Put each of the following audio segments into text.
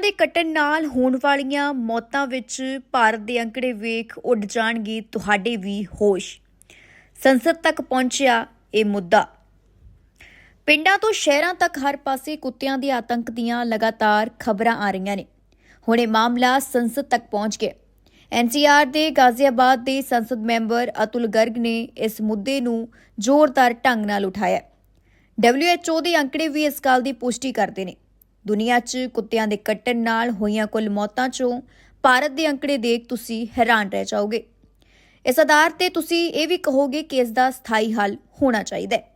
ਦੇ ਕੱਟਣ ਨਾਲ ਹੋਣ ਵਾਲੀਆਂ ਮੌਤਾਂ ਵਿੱਚ ਭਾਰਤ ਦੇ ਅੰਕੜੇ ਵੇਖ ਉੱਡ ਜਾਣਗੇ, ਤੁਹਾਡੇ ਵੀ ਹੋਸ਼। ਸੰਸਦ ਤੱਕ ਪਹੁੰਚਿਆ ਇਹ ਮੁੱਦਾ। ਪਿੰਡਾਂ ਤੋਂ ਸ਼ਹਿਰਾਂ ਤੱਕ ਹਰ ਪਾਸੇ ਕੁੱਤਿਆਂ ਦੇ ਆਤੰਕ ਦੀਆਂ ਲਗਾਤਾਰ ਖਬਰਾਂ ਆ ਰਹੀਆਂ ਨੇ। ਹੁਣ ਇਹ ਮਾਮਲਾ ਸੰਸਦ ਤੱਕ ਪਹੁੰਚ ਗਿਆ। ਐਨਸੀਆਰ ਦੇ ਗਾਜ਼ੀਆਬਾਦ ਦੇ ਸੰਸਦ ਮੈਂਬਰ ਅਤੁਲ ਗਰਗ ਨੇ ਇਸ ਮੁੱਦੇ ਨੂੰ ਜ਼ੋਰਦਾਰ ਢੰਗ ਨਾਲ ਉਠਾਇਆ WHO ਦੇ ਅੰਕੜੇ ਵੀ ਇਸ ਗੱਲ ਦੀ ਪੁਸ਼ਟੀ ਕਰਦੇ ਨੇ। ਦੁਨੀਆ 'ਚ ਕੁੱਤਿਆਂ ਦੇ ਕੱਟਣ ਨਾਲ ਹੋਈਆਂ ਕੁੱਲ ਮੌਤਾਂ 'ਚੋਂ ਭਾਰਤ ਦੇ ਅੰਕੜੇ ਦੇਖ ਤੁਸੀਂ ਹੈਰਾਨ ਰਹਿ ਜਾਓਗੇ। ਇਸ ਆਧਾਰ ਤੇ ਤੁਸੀਂ ਇਹ ਵੀ ਕਹੋਗੇ ਕਿ ਇਸ ਦਾ ਸਥਾਈ ਹੱਲ ਹੋਣਾ ਚਾਹੀਦਾ ਹੈ।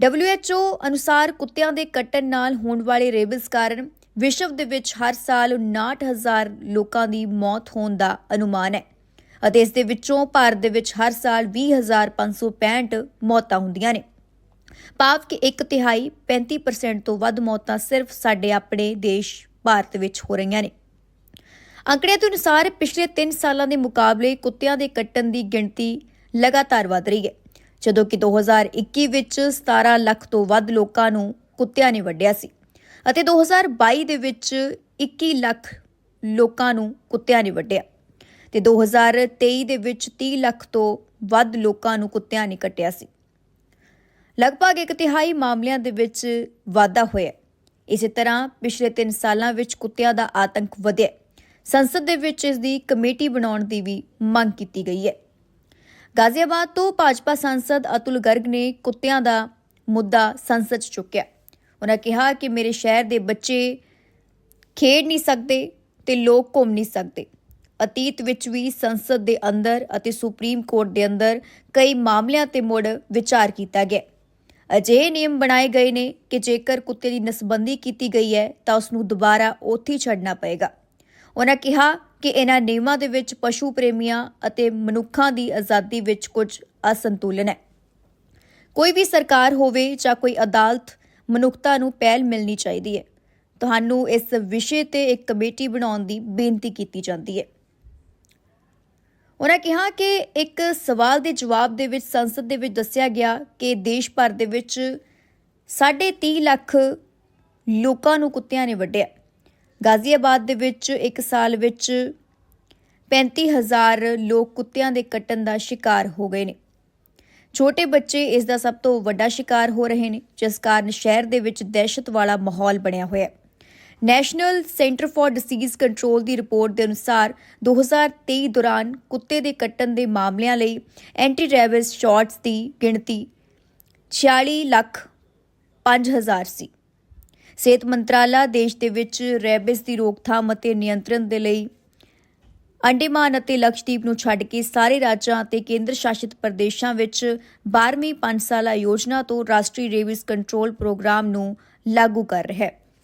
WHO ਅਨੁਸਾਰ ਕੁੱਤਿਆਂ ਦੇ ਕੱਟਣ ਨਾਲ ਹੋਣ ਵਾਲੇ ਰੇਬਿਸ ਕਾਰਨ ਵਿਸ਼ਵ ਦੇ ਵਿੱਚ ਹਰ ਸਾਲ 59000 ਲੋਕਾਂ ਦੀ ਮੌਤ ਹੋਣ ਦਾ ਅਨੁਮਾਨ ਹੈ ਅਤੇ ਇਸ ਦੇ ਵਿੱਚੋਂ ਭਾਰਤ ਦੇ ਵਿੱਚ ਹਰ ਸਾਲ 20565 ਮੌਤਾਂ ਹੁੰਦੀਆਂ ਨੇ। ਭਾਵ ਕਿ ਇੱਕ ਤਿਹਾਈ 35% ਤੋਂ ਵੱਧ ਮੌਤਾਂ ਸਿਰਫ ਸਾਡੇ ਆਪਣੇ ਦੇਸ਼, ਭਾਰਤ ਵਿੱਚ ਹੋ ਰਹੀਆਂ ਨੇ। ਅੰਕੜਿਆਂ ਦੇ ਅਨੁਸਾਰ ਪਿਛਲੇ 3 ਸਾਲਾਂ ਦੇ ਮੁਕਾਬਲੇ ਕੁੱਤਿਆਂ ਦੇ ਕੱਟਣ ਦੀ ਗਿਣਤੀ ਲਗਾਤਾਰ ਵਧ ਰਹੀ ਹੈ। ਜਦੋਂ ਕਿ 2021 ਵਿੱਚ 17 ਲੱਖ ਤੋਂ ਵੱਧ ਲੋਕਾਂ ਨੂੰ ਕੁੱਤਿਆਂ ਨੇ ਵੱਢਿਆ ਸੀ ਅਤੇ 2022 ਦੇ ਵਿੱਚ 21 ਲੱਖ ਲੋਕਾਂ ਨੂੰ ਕੁੱਤਿਆਂ ਨੇ ਵੱਢਿਆ ਤੇ 2023 ਦੇ ਵਿੱਚ 30 ਲੱਖ ਤੋਂ ਵੱਧ ਲੋਕਾਂ ਨੂੰ ਕੁੱਤਿਆਂ ਨੇ ਕੱਟਿਆ ਸੀ। ਲਗਭਗ ਇੱਕ ਤਿਹਾਈ ਮਾਮਲਿਆਂ ਦੇ ਵਿੱਚ ਵਾਧਾ ਹੋਇਆ ਇਸੇ ਤਰ੍ਹਾਂ ਪਿਛਲੇ 3 ਸਾਲਾਂ ਵਿੱਚ ਕੁੱਤਿਆਂ ਦਾ ਆਤੰਕ ਵਧਿਆ ਸੰਸਦ ਦੇ ਵਿੱਚ ਇਸ ਦੀ ਕਮੇਟੀ ਬਣਾਉਣ ਦੀ ਵੀ ਮੰਗ ਕੀਤੀ ਗਈ ਹੈ। ਗਾਜ਼ੀਆਬਾਦ ਤੋਂ ਭਾਜਪਾ ਸੰਸਦ ਅਤੁਲ ਗਰਗ ਨੇ ਕੁੱਤਿਆਂ ਦਾ ਮੁੱਦਾ ਸੰਸਦ 'ਚ ਚੁੱਕਿਆ ਉਹਨਾਂ ਕਿਹਾ ਕਿ ਮੇਰੇ ਸ਼ਹਿਰ ਦੇ ਬੱਚੇ ਖੇਡ ਨਹੀਂ ਸਕਦੇ ਤੇ ਲੋਕ ਘੁੰਮ ਨਹੀਂ ਸਕਦੇ। ਅਤੀਤ ਵਿੱਚ ਵੀ ਸੰਸਦ ਦੇ ਅੰਦਰ ਅਤੇ ਸੁਪਰੀਮ ਕੋਰਟ ਦੇ ਅੰਦਰ ਕਈ ਮਾਮਲਿਆਂ ਤੇ ਮੁੜ ਵਿਚਾਰ ਕੀਤਾ ਗਿਆ ਅਜਿਹੇ ਨਿਯਮ ਬਣਾਏ ਗਏ ਨੇ ਕਿ ਜੇਕਰ ਕੁੱਤੇ ਦੀ ਨਸਬੰਦੀ ਕੀਤੀ ਗਈ ਹੈ, ਤਾਂ ਉਸ ਨੂੰ ਦੁਬਾਰਾ ਉੱਥੇ ਛੱਡਣਾ ਪਏਗਾ। ਉਹਨਾਂ ਕਿਹਾ ਕਿ ਇਹਨਾਂ ਨਿਯਮਾਂ ਦੇ ਵਿੱਚ ਪਸ਼ੂ ਪ੍ਰੇਮੀਆਂ ਅਤੇ ਮਨੁੱਖਾਂ ਦੀ ਆਜ਼ਾਦੀ ਵਿੱਚ ਕੁਝ ਅਸੰਤੁਲਨ ਹੈ। ਕੋਈ ਵੀ ਸਰਕਾਰ ਹੋਵੇ ਜਾਂ ਕੋਈ ਅਦਾਲਤ, ਮਨੁੱਖਤਾ ਨੂੰ ਪਹਿਲ ਮਿਲਣੀ ਚਾਹੀਦੀ ਹੈ। ਤੁਹਾਨੂੰ ਇਸ ਵਿਸ਼ੇ ਤੇ ਇੱਕ ਕਮੇਟੀ ਬਣਾਉਣ ਦੀ ਬੇਨਤੀ ਕੀਤੀ ਜਾਂਦੀ ਹੈ। ਉਹਨਾਂ ਕਿਹਾ ਕਿ ਇੱਕ ਸਵਾਲ ਦੇ ਜਵਾਬ ਦੇ ਵਿੱਚ ਸੰਸਦ ਦੇ ਵਿੱਚ ਦੱਸਿਆ ਗਿਆ ਕਿ ਦੇਸ਼ ਭਰ ਦੇ ਵਿੱਚ 30 ਲੱਖ ਲੋਕਾਂ ਨੂੰ ਕੁੱਤਿਆਂ ਨੇ ਵੱਢਿਆ। ਗਾਜ਼ੀਆਬਾਦ ਦੇ ਵਿੱਚ ਇੱਕ ਸਾਲ ਵਿੱਚ 35000 ਲੋਕ ਕੁੱਤਿਆਂ ਦੇ ਕੱਟਣ ਦਾ ਸ਼ਿਕਾਰ ਹੋ ਗਏ ਨੇ। ਛੋਟੇ ਬੱਚੇ ਇਸ ਦਾ ਸਭ ਤੋਂ ਵੱਡਾ ਸ਼ਿਕਾਰ ਹੋ ਰਹੇ ਨੇ, ਜਿਸ ਕਾਰਨ ਸ਼ਹਿਰ ਦੇ ਵਿੱਚ ਦਹਿਸ਼ਤ ਵਾਲਾ ਮਾਹੌਲ ਬਣਿਆ ਹੋਇਆ ਹੈ। National centre for disease control the report ਦੇ ਅਨੁਸਾਰ 2023 ਦੌਰਾਨ ਕੁੱਤੇ ਦੇ ਕੱਟਣ ਦੇ ਮਾਮਲਿਆਂ ਲਈ ਐਂਟੀ ਰੈਬਿਸ ਸ਼ਾਟਸ ਦੀ ਗਿਣਤੀ 46 ਲੱਖ 5000 ਸੀ। ਸਿਹਤ ਮੰਤਰਾਲਾ ਦੇਸ਼ ਦੇ ਵਿੱਚ ਰੈਬਿਸ ਦੀ ਰੋਕਥਾਮ ਅਤੇ ਨਿਯੰਤਰਣ ਦੇ ਲਈ ਅੰਡੇਮਾਨ ਅਤੇ ਲਕਸ਼ਦੀਪ ਨੂੰ ਛੱਡ ਕੇ ਸਾਰੇ ਰਾਜਾਂ ਅਤੇ ਕੇਂਦਰ ਸ਼ਾਸਿਤ ਪ੍ਰਦੇਸ਼ਾਂ ਵਿੱਚ 12ਵੀਂ ਪੰਜ ਸਾਲਾ ਯੋਜਨਾ ਤੋਂ ਰਾਸ਼ਟਰੀ ਰੇਬਿਸ ਕੰਟਰੋਲ ਪ੍ਰੋਗਰਾਮ ਨੂੰ ਲਾਗੂ ਕਰ ਰਿਹਾ ਹੈ।